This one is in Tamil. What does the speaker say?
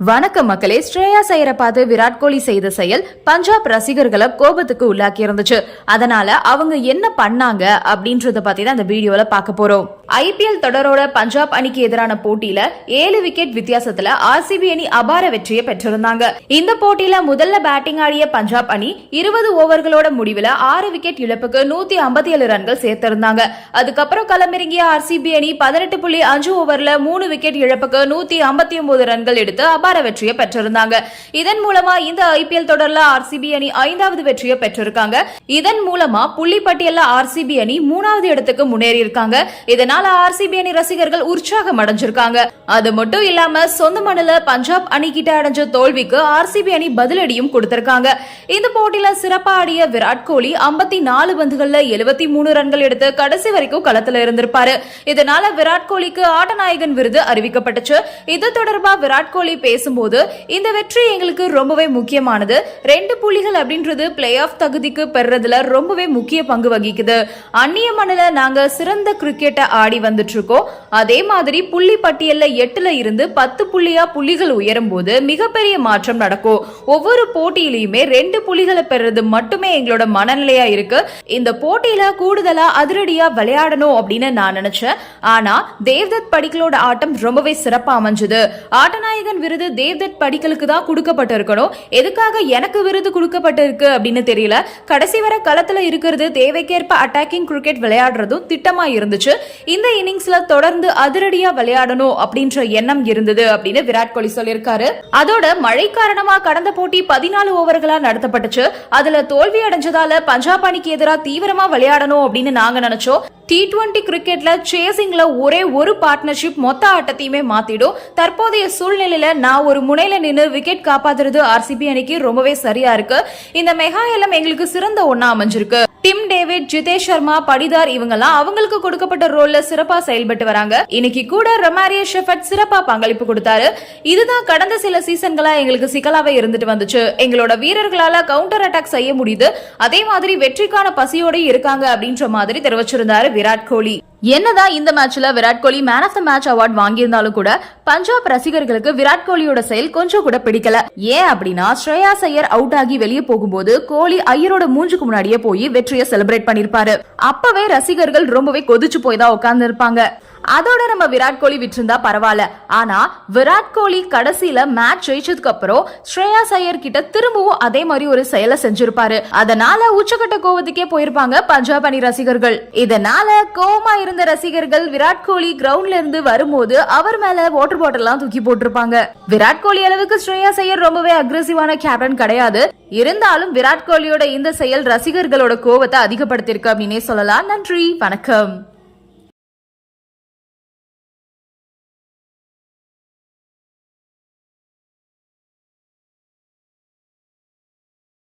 வணக்கம் மக்களே. ஸ்ரேயா சையரை பார்த்து விராட் கோலி செய்த செயல் பஞ்சாப் ரசிகர்களை கோபத்துக்கு உள்ளாக்கி இருந்துச்சு அதனால அவங்க என்ன பண்ணாங்க அப்படின்றத பத்தி தான் இந்த வீடியோல பார்க்க போறோம். ஐபிஎல் தொடரோட பஞ்சாப் அணிக்கு எதிரான போட்டியில ஏழு விக்கெட் வித்தியாசத்துல ஆர்சிபி அணி அபார வெற்றியை பெற்றிருந்தாங்க. இந்த போட்டியில முதல்ல பேட்டிங் ஆடிய பஞ்சாப் அணி இருபது ஓவர்களோட முடிவுல ஆறு விக்கெட் இழப்புக்கு நூத்தி ஐம்பத்தி ஏழு ரன்கள் சேர்த்திருந்தாங்க. அதுக்கப்புறம் களமிறங்கிய ஆர்சிபி அணி பதினெட்டு புள்ளி அஞ்சு ஓவர்ல மூணு விக்கெட் இழப்புக்கு நூத்தி ஐம்பத்தி ஒன்பது ரன்கள் எடுத்து அபார வெற்றியை பெற்றிருந்தாங்க. இதன் மூலமா இந்த ஐபிஎல் தொடர்ல ஆர்சிபி அணி ஐந்தாவது வெற்றியை பெற்றிருக்காங்க. இதன் மூலமா புள்ளி பட்டியல்ல ஆர்சிபி அணி மூணாவது இடத்துக்கு முன்னேறி இருக்காங்க. இதனால ஆர்சிபி அணி ரசிகர்கள் உற்சாகம் அடைஞ்சிருக்காங்க. அது மட்டும் இல்லாம சொந்த மண்ணில பஞ்சாப் அணி கிட்ட அடைஞ்ச தோல்விக்கு ஆர்சிபி அணி பதிலடியும் கொடுத்திருக்காங்க. இந்த போட்டியில சிறப்பா ஆடிய விராட் கோலி ஐம்பத்தி நாலு பந்துகள்ல எழுபத்தி மூணு ரன்கள் எடுத்து கடைசி வரைக்கும் களத்துல இருந்திருப்பாரு. இதனால விராட் கோலிக்கு ஆட்டநாயகன் விருது அறிவிக்கப்பட்டுச்சு. இது தொடர்பா விராட் கோலி பேசும்போது இந்த வெற்றி எங்களுக்கு ரொம்பவே முக்கியமானது. ரெண்டு புள்ளிகள் அப்படின்றது பிளே ஆஃப் தகுதிக்கு பெறதுல ரொம்பவே முக்கிய பங்கு வகிக்குது. அந்நிய மண்ணில நாங்க சிறந்த கிரிக்கெட்டை ஆடி வந்துட்டு இருக்கோம் அதே மாதிரி புள்ளி பட்டியல்ல எட்டுல இருந்து பத்து புள்ளியா புள்ளிகள் உயரும் போது மிகப்பெரிய மாற்றம் நடக்கும். ஒவ்வொரு போட்டியிலையுமே ரெண்டு புள்ளிகளை பெறது மட்டுமே எங்களோட மனநிலையா இருக்கு. இந்த போட்டியில கூடுதலா அதிரடியா விளையாடணும் அப்படின்னு நான் நினைச்சேன். ஆனா தேவ்தத் படிக்கலோட ஆட்டம் ரொம்பவே சிறப்பா அமைஞ்சது. ஆட்டநாயகன் விருது விருது தேவ்தத் படிக்கலுக்கு தான் கொடுக்கப்பட்டிருக்கணும். எதுக்காக எனக்கு விருது கொடுக்கப்பட்டிருக்கு அப்படின்னு தெரியல. கடைசி வர களத்தில் இருக்கிறது தேவைக்கேற்ப அட்டாக்கிங் கிரிக்கெட் விளையாடுறதும் திட்டமா இருந்துச்சு. இந்த இன்னிங்ஸ்ல தொடர்ந்து அதிரடியா விளையாடணும் அப்படின்ற எண்ணம் இருந்தது அப்படின்னு விராட் கோலி சொல்லியிருக்காரு. அதோட மழை காரணமா கடந்த போட்டி பதினாலு ஓவர்களா நடத்தப்பட்டுச்சு. அதுல தோல்வி அடைஞ்சதால பஞ்சாப் அணிக்கு எதிராக தீவிரமா விளையாடணும் அப்படின்னு நாங்க நினைச்சோம். டி டுவெண்டி கிரிக்கெட்ல சேசிங்ல ஒரே ஒரு பார்ட்னர்ஷிப் மொத்த ஆட்டத்தையுமே மாத்திடும். தற்போதைய சூழ்நிலையில நான் ஒரு முனையில நின்று விக்கெட் காப்பாத்துறது ஆர்சிபி அணிக்கு ரொம்பவே சரியா இருக்கு. இந்த மெகா எல்லாம் எங்களுக்கு சிறந்த ஒண்ணா அமைஞ்சிருக்கு. டிம் டேவிட் ஜிதேஷ் சர்மா படிதார் இவங்கெல்லாம் அவங்களுக்கு கொடுக்கப்பட்ட ரோல்ல சிறப்பா செயல்பட்டு வராங்க. இன்னைக்கு கூட ரொமாரியோ ஷெஃபர்ட் சிறப்பா பங்களிப்பு கொடுத்தாரு. இதுதான் கடந்த சில சீசன்களா எங்களுக்கு சிக்கலாவே இருந்துட்டு வந்துச்சு. எங்களோட வீரர்களால கவுண்டர் அட்டாக் செய்ய முடியுது. அதே மாதிரி வெற்றிக்கான பசியோட இருக்காங்க அப்படின்ற மாதிரி தெரிவிச்சிருந்தாரு விராட் கோலி. என்னதான் இந்த மேட்ச்ல Virat Kohli man of the match award வாங்கியிருந்தாலும் கூட பஞ்சாப் ரசிகர்களுக்கு விராட் கோலியோட செயல் கொஞ்சம் கூட பிடிக்கல. ஏன் அப்படின்னா ஸ்ரேயா ஐயர் அவுட் ஆகி வெளியே போகும்போது கோலி ஐயரோட மூஞ்சுக்கு முன்னாடியே போய் வெற்றியை செலிப்ரேட் பண்ணிருப்பாரு. அப்பவே ரசிகர்கள் ரொம்பவே கொதிச்சு போய் தான் உட்கார்ந்து இருப்பாங்க அதோட நம்ம விராட் கோலி விட்டுருந்தா பரவாயில்ல. ஆனா விராட் கோலி கடைசியில மேட்ச் ஜெயிச்சதுக்கு அப்புறம் ஸ்ரேயா ஐயர் கிட்ட திரும்பவும் அதே மாதிரி ஒரு செயலை செஞ்சிருப்பாரு. அதனால உச்சக்கட்ட கோவத்துக்கே போயிருப்பாங்க பஞ்சாப் அணி ரசிகர்கள். இதனால கோவமா இருந்த ரசிகர்கள் விராட் கோலி கிரவுண்ட்ல இருந்து வரும்போது அவர் மேல வாட்டர் பாட்டில் எல்லாம் தூக்கி போட்டிருப்பாங்க. விராட் கோலி அளவுக்கு ஸ்ரேயா ஐயர் ரொம்பவே அக்ரெசிவான கேப்டன் கிடையாது. இருந்தாலும் விராட் கோலியோட இந்த செயல் ரசிகர்களோட கோவத்தை அதிகப்படுத்திருக்கு அப்படின்னே சொல்லலாம். நன்றி வணக்கம்.